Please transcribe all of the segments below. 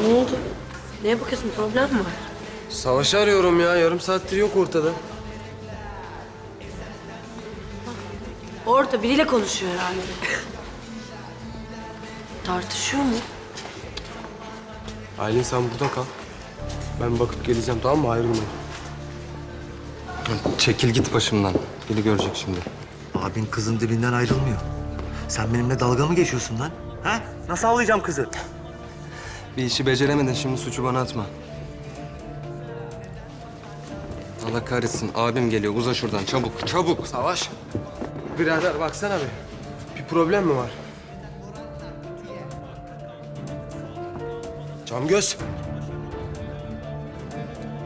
Ne oldu? Neye bakıyorsun? Problem mi var? Savaşı arıyorum ya. Yarım saattir yok ortada. Orada biriyle konuşuyor herhalde. Tartışıyor mu? Aylin sen burada kal. Ben bakıp geleceğim tamam mı? Ayrılmayın. Çekil git başımdan. Biri görecek şimdi. Abin kızın dibinden ayrılmıyor. Sen benimle dalga mı geçiyorsun lan? Ha? Nasıl avlayacağım kızı? Bir işi beceremedin şimdi suçu bana atma. Allah kahretsin abim geliyor uza şuradan çabuk çabuk. Savaş. Birader baksana bir. Bir problem mi var? Camgöz.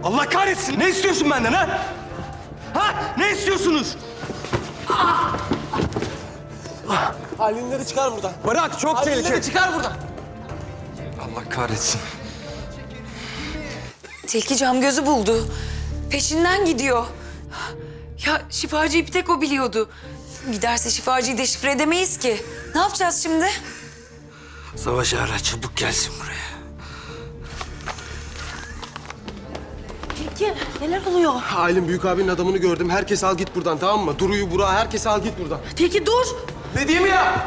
Allah kahretsin! Ne istiyorsun benden ha? Ha? Ne istiyorsunuz? Aylinleri çıkar buradan. Bırak çok Aylinleri çıkar buradan. Allah kahretsin. Tilki cam gözü buldu. Peşinden gidiyor. Ya şifacıyı bir tek o biliyordu. Giderse şifacıyı deşifre edemeyiz ki. Ne yapacağız şimdi? Savaş ara çabuk gelsin buraya. Peki neler oluyor? Aylin büyük abinin adamını gördüm. Herkes al git buradan tamam mı? Duru'yu, Burak'ı herkes al git buradan. Tilki dur. Ne diyeyim ya?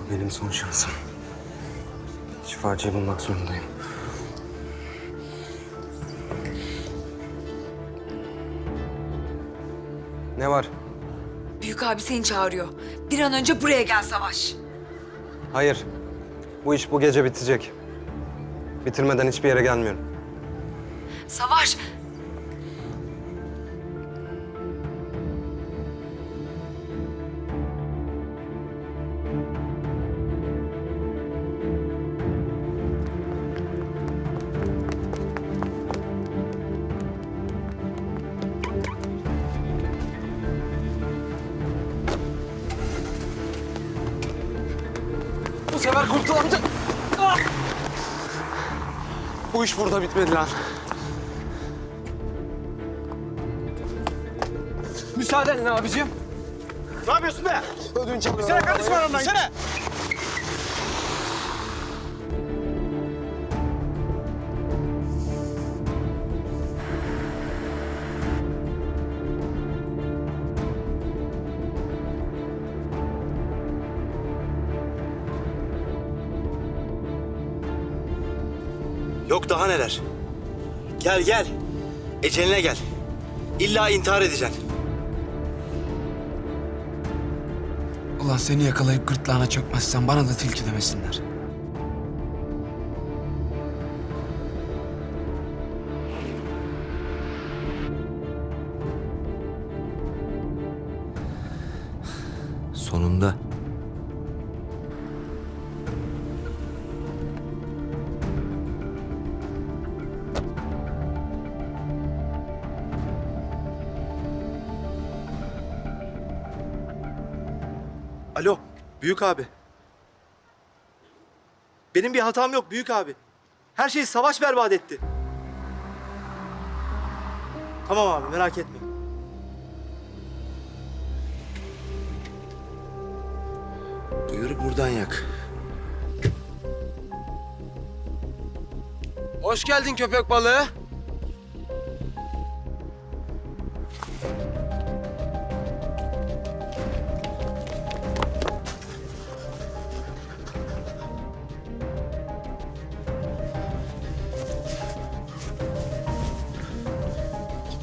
Bu benim son şansım. Şifacıyı bulmak zorundayım. Ne var? Büyük abi seni çağırıyor. Bir an önce buraya gel Savaş. Hayır. Bu iş bu gece bitecek. Bitirmeden hiçbir yere gelmiyorum. Savaş. Bu sefer kurtulamayacak. Ah! Bu iş burada bitmedi lan. Müsaadenle abicim. Ne yapıyorsun be? Ödünç alıyorum. Sen kardeşim aramdan. Gitsene. Yok daha neler. Gel gel. Eceline gel. İlla intihar edeceksin. Ulan seni yakalayıp gırtlağına çökmezsen bana da tilki demesinler. Sonunda. Alo, büyük abi. Benim bir hatam yok büyük abi. Her şeyi savaş berbat etti. Tamam abi merak etme. Duyuru buradan yak. Hoş geldin köpek balığı.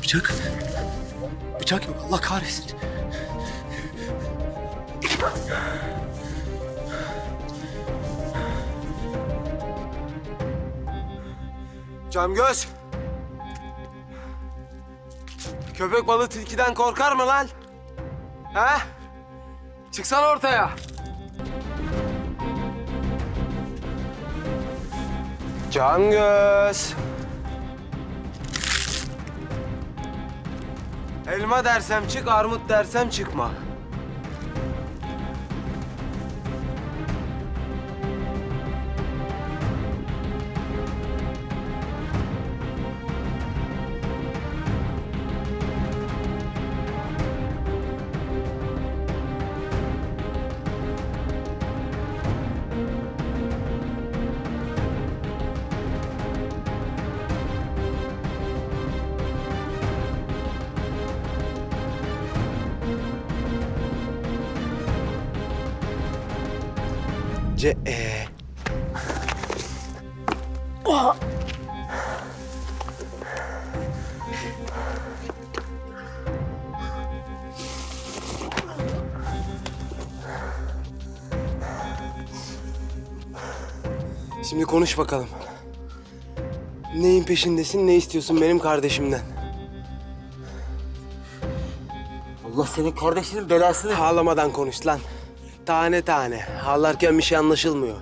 Bıçak. Bıçak yok Allah kahretsin. Camgöz. Köpek balığı tilkiden korkar mı lan? He? Çıksana ortaya. Camgöz. Elma dersem çık, armut dersem çıkma. C E. Şimdi konuş bakalım. Neyin peşindesin, ne istiyorsun benim kardeşimden? Allah senin kardeşinin belasını... Ağlamadan konuş lan. Tane tane. Ağlarken bir şey anlaşılmıyor.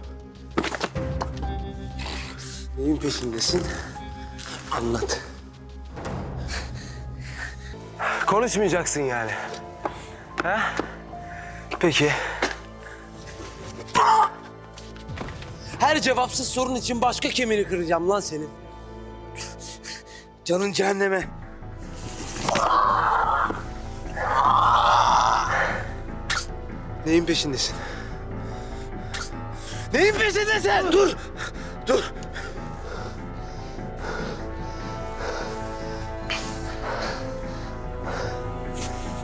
Neyin peşindesin? Anlat. Konuşmayacaksın yani. Ha? Peki. Her cevapsız sorun için başka kemiğini kıracağım lan senin. Canın cehenneme. Neyin peşindesin? Neyin peşindesin? Dur! Dur!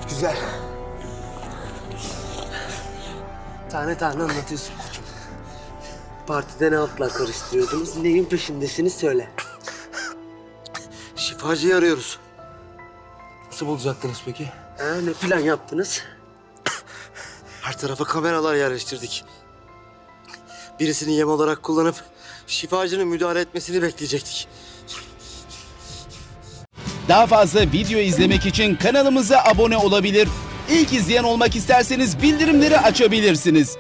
Güzel. Tane tane anlatıyorsun koçum. Partide ne altlar karıştırıyordunuz? Neyin peşindesiniz söyle. Şifacıyı arıyoruz. Nasıl bulacaktınız peki? Ha, ne plan yaptınız? Her tarafa kameralar yerleştirdik. Birisini yem olarak kullanıp şifacının müdahale etmesini bekleyecektik. Daha fazla video izlemek için kanalımıza abone olabilir. İlk izleyen olmak isterseniz bildirimleri açabilirsiniz.